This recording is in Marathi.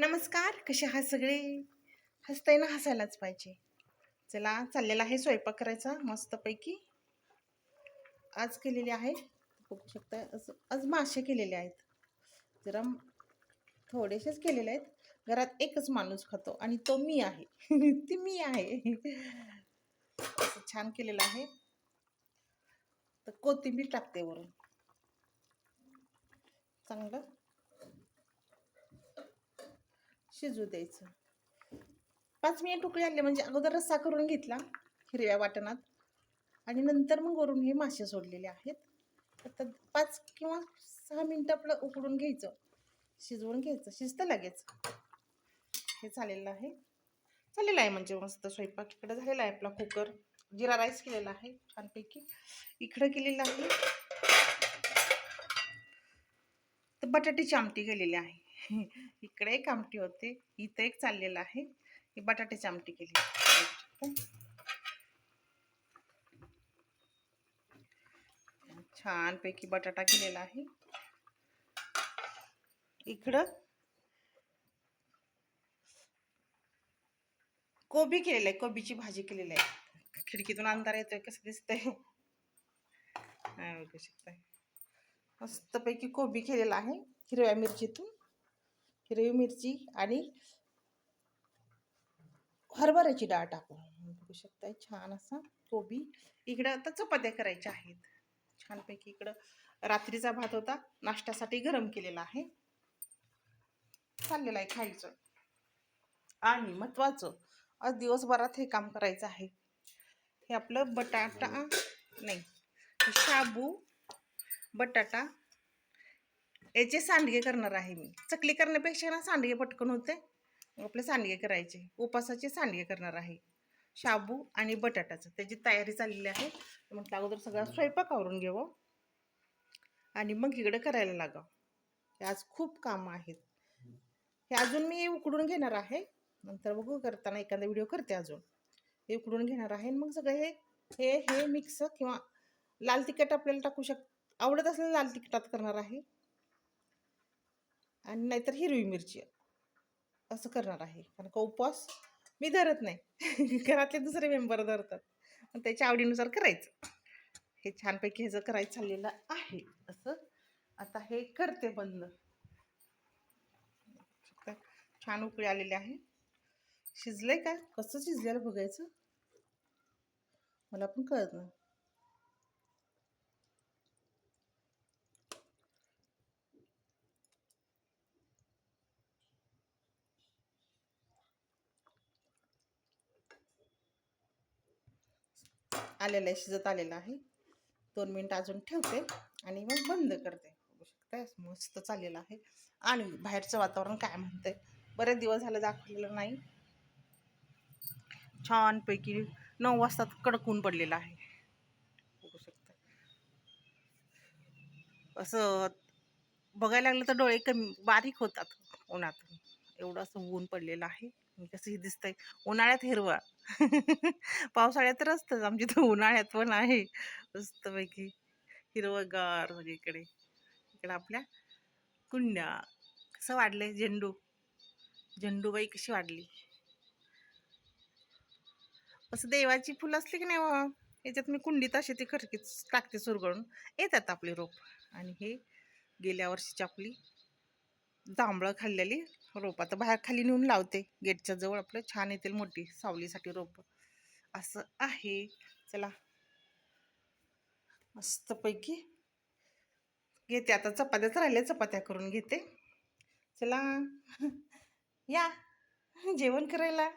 नमस्कार कसे आहात सगळे? हसताय ना हसायलाच पाहिजे. चला चाललेला आहे स्वयंपाक करायचा मस्तपैकी. आज केलेली आहे बघू शकता असं आज मासे केलेले आहेत. जरा थोडेसेच केलेले आहेत. घरात एकच माणूस खातो आणि तो मी आहे. ती मी आहे. छान केलेलं आहे. तर कोथिंबीर टाकते वरून. चांगलं शिजू द्यायचं. पाच मिनिट उकळी आले म्हणजे अगोदर रस्सा करून घेतला हिरव्या वाटणात. आणि नंतर मग वरून हे मासे सोडलेले आहेत. आता पाच किंवा सहा मिनटं आपलं उकडून घ्यायचं. शिजवून घ्यायचं. शिजतं लगेच. हे चालेलं आहे. चाललेलं आहे म्हणजे मस्त स्वयंपाक. इकडं झालेला आहे आपला कुकर. जिरा राईस केलेला आहे छानपैकी. इकडं केलेलं आहे. तर बटाट्याची आमटी केलेली आहे. इकडे एक आमटी होते. इथं एक चाललेलं आहे. ही बटाट्याची आमटी केली. छानपैकी बटाटा केलेला आहे. इकडं कोबी केलेलं आहे. कोबीची भाजी केलेली आहे. खिडकीतून अंधार येतोय कसं दिसतंय. हा, बघू शकताय. मस्तपैकी कोबी केलेला आहे. हिरव्या मिरचीतून. हिरवी मिरची आणि हरभऱ्याची डाळ टाकू. बघू शकताय छान असा कोबी. इकडं आता चपात्या करायच्या आहेत. छानपैकी इकडं रात्रीचा भात होता. नाश्त्यासाठी गरम केलेला आहे. चाललेलं आहे खायचं. आणि महत्त्वाचं आज दिवसभरात हे काम करायचं आहे. हे आपलं बटाटा नाही शाबू बटाटा याचे सांडगे करणार आहे मी. चकली करण्यापेक्षा ना सांडगे पटकन होते. आपले सांडगे करायचे. उपासाचे सांडगे करणार आहे. शाबू आणि बटाट्याचं त्याची तयारी चाललेली आहे. म्हटलं अगोदर सगळा स्वयंपाक आवरून घेऊ आणि मग इकडे करायला लागावं. हे आज खूप कामं आहेत. हे अजून मी उकडून घेणार आहे. नंतर बघू करताना एखादा व्हिडिओ करते अजून. हे उकडून घेणार आहे आणि मग सगळं हे हे हे मिक्स किंवा लाल तिखट आपल्याला टाकू शक आवडत असलेलं लाल तिखटात करणार आहे. आणि नाहीतर हिरवी मिरची. असं करणार आहे. कारण का उपवास मी धरत नाही. घरातले दुसरे मेंबर धरतात. मग त्याच्या आवडीनुसार करायचं. हे छानपैकी ह्याचं करायचं चाललेलं आहे. असं आता हे करते बंद. छान उकळी आलेली आहे. शिजलंय का? कसं शिजलेलं बघायचं? मला पण कळत नाही. आलेलं आहे शिजत आलेलं आहे. दोन मिनटं अजून ठेवते आणि मग बंद करते. बघू शकताय मस्त चाललेलं आहे. आणि बाहेरचं वातावरण काय म्हणतंय? बरेच दिवस झालं दाखवलेलं नाही. छानपैकी नऊ वाजता कडकून पडलेलं आहे. बघू शकता. असं बघायला लागलं तर डोळे कमी बारीक होतात उन्हातून. एवढं असं ऊन पडलेलं आहे. कसं कसंही दिसतंय? उन्हाळ्यात हिरवा पावसाळ्यात तर असतंच. आमची तर उन्हाळ्यात पण आहे. मस्तपैकी हिरवगार म्हणजे इकडे इकडे आपल्या कुंड्या. कसं वाढलंय झेंडू? झेंडूबाई कशी वाढली? असं देवाची फुलं असली की नाही याच्यात मी कुंडीत अशी ती खरकीच टाकते सुरगळून. येतात आपली रोप. आणि हे गेल्या वर्षीची आपली जांभळं खाल्लेली रोप आता बाहेर खाली नेऊन लावते. गेटच्या जवळ आपलं छान येतील मोठी सावलीसाठी रोप. असं आहे. चला. मस्तपैकी घेते. आता चपात्याच राहिल्या. चपात्या करून घेते. चला. या. जेवण करायला.